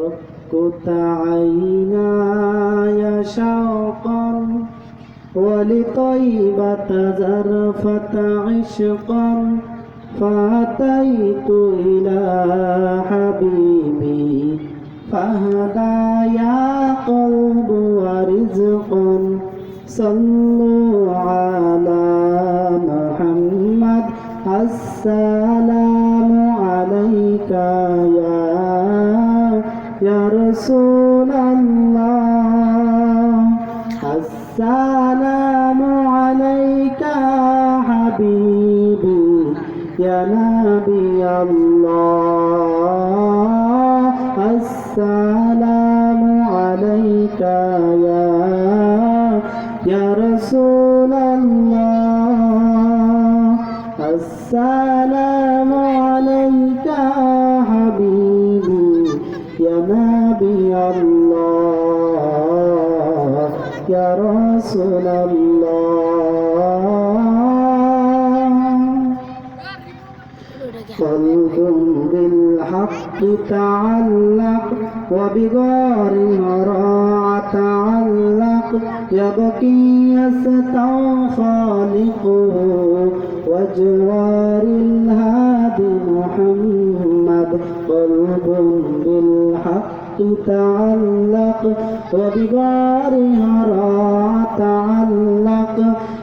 ركت عيناي شوقا ولطيبة زرفة عشقا فأتيت إلى حبيبي فهدى يا قلب ورزق صلوا على محمد السلام عليك يا يا رسول الله السلام عليك حبيبي يا نبي الله السلام عليك يا يا رسول الله السلام عليك حبيبي يا نبي الله يا رسول الله قلب بالحق تعلق وبغار راع تعلق يبكي يستوى خالقه وجوار الهادي محمد قلب بالحق تعلق وبغار راع تعلق.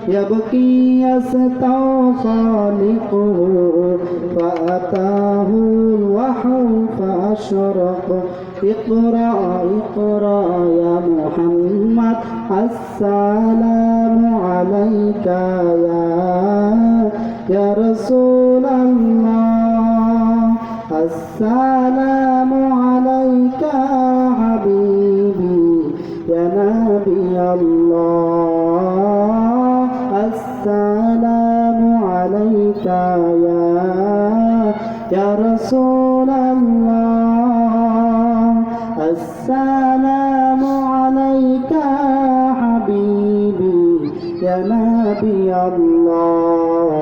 يبكي يستوى خالقه فأتاه الوحي فأشرق. اقرأ اقرأ يا محمد. السلام عليك يا يا رسول الله. السلام عليك يا يا رسول الله السلام عليك حبيبي يا نبي الله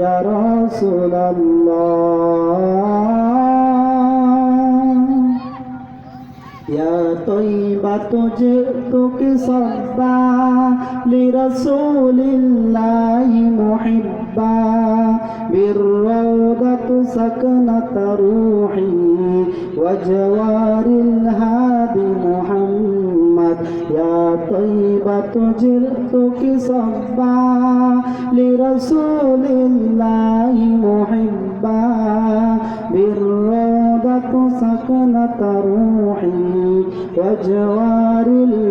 يا رسول الله يا طيبة جئتك صبا لرسول الله محبا. بالروضة سكنة روحي وجوار الهادي محمد. يا طيبة جئتك صبا لرسول الله محبا. بالروضة سكنة روحي وجوار الهادي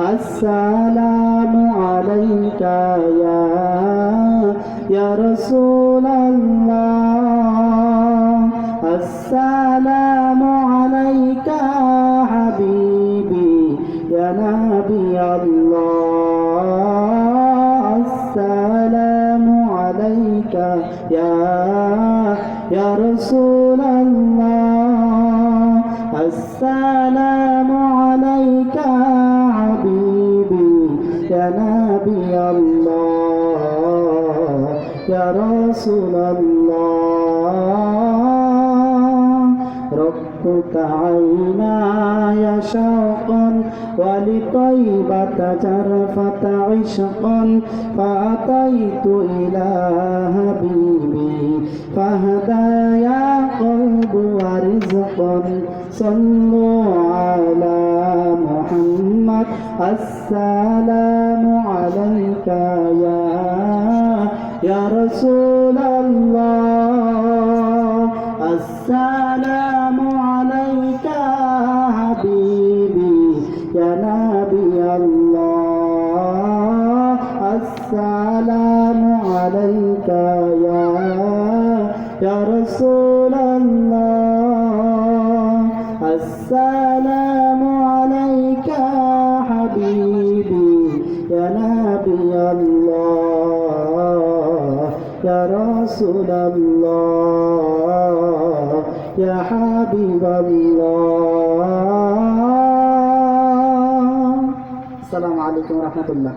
السلام عليك يا يا رسول الله. السلام عليك حبيبي يا نبي الله. السلام عليك يا يا رسول يا رسول الله ربك عيناي شوقا ولطيبة جرفة عشقا فأتيت إلى حبيبي فهدى يا قلب ورزقا صلوا على محمد السلام يا رسول الله السلام عليك حبيبي يا نبي الله السلام عليك يا يا رسول الله السلام عليك حبيبي يا نبي الله. يا رسول الله يا حبيب الله السلام عليكم ورحمة الله